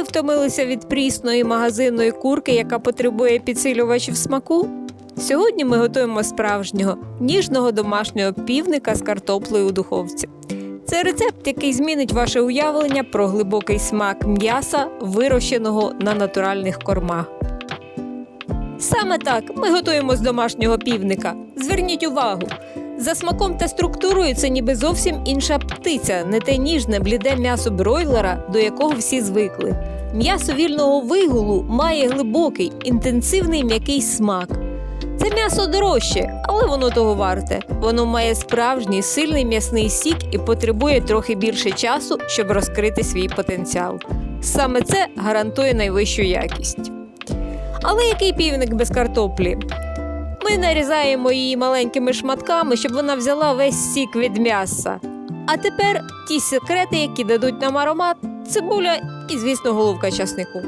ви втомилися від прісної магазинної курки, яка потребує підсилювачів смаку? Сьогодні ми готуємо справжнього ніжного домашнього півника з картоплею у духовці. Це рецепт, який змінить ваше уявлення про глибокий смак м'яса, вирощеного на натуральних кормах. Саме так ми готуємо з домашнього півника. Зверніть увагу. За смаком та структурою це ніби зовсім інша птиця, не те ніжне, бліде м'ясо бройлера, до якого всі звикли. М'ясо вільного вигулу має глибокий, інтенсивний м'який смак. Це м'ясо дорожче, але воно того варте. Воно має справжній сильний м'ясний сік і потребує трохи більше часу, щоб розкрити свій потенціал. Саме це гарантує найвищу якість. Але який півник без картоплі? Ми нарізаємо її маленькими шматками, щоб вона взяла весь сік від м'яса. А тепер ті секрети, які дадуть нам аромат, цибуля і, звісно, головка часнику.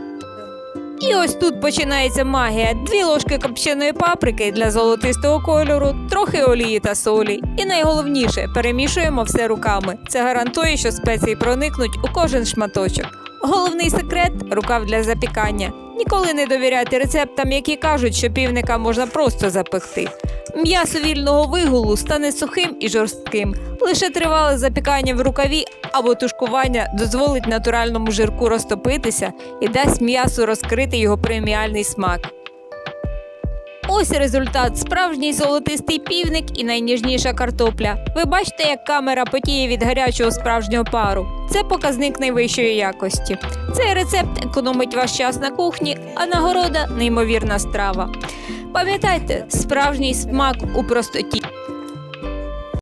І ось тут починається магія: дві ложки копченої паприки для золотистого кольору, трохи олії та солі. І найголовніше перемішуємо все руками. Це гарантує, що спеції проникнуть у кожен шматочок. Головний секрет рукав для запікання. Ніколи не довіряйте рецептам, які кажуть, що півника можна просто запекти. М'ясо вільного вигулу стане сухим і жорстким. Лише тривале запікання в рукаві або тушкування дозволить натуральному жирку розтопитися і дасть м'ясу розкрити його преміальний смак. Ось результат: справжній золотистий півник і найніжніша картопля. Ви бачите, як камера потіє від гарячого справжнього пару. Це показник найвищої якості. Цей рецепт економить ваш час на кухні, а нагорода неймовірна страва. Пам'ятайте, справжній смак у простоті.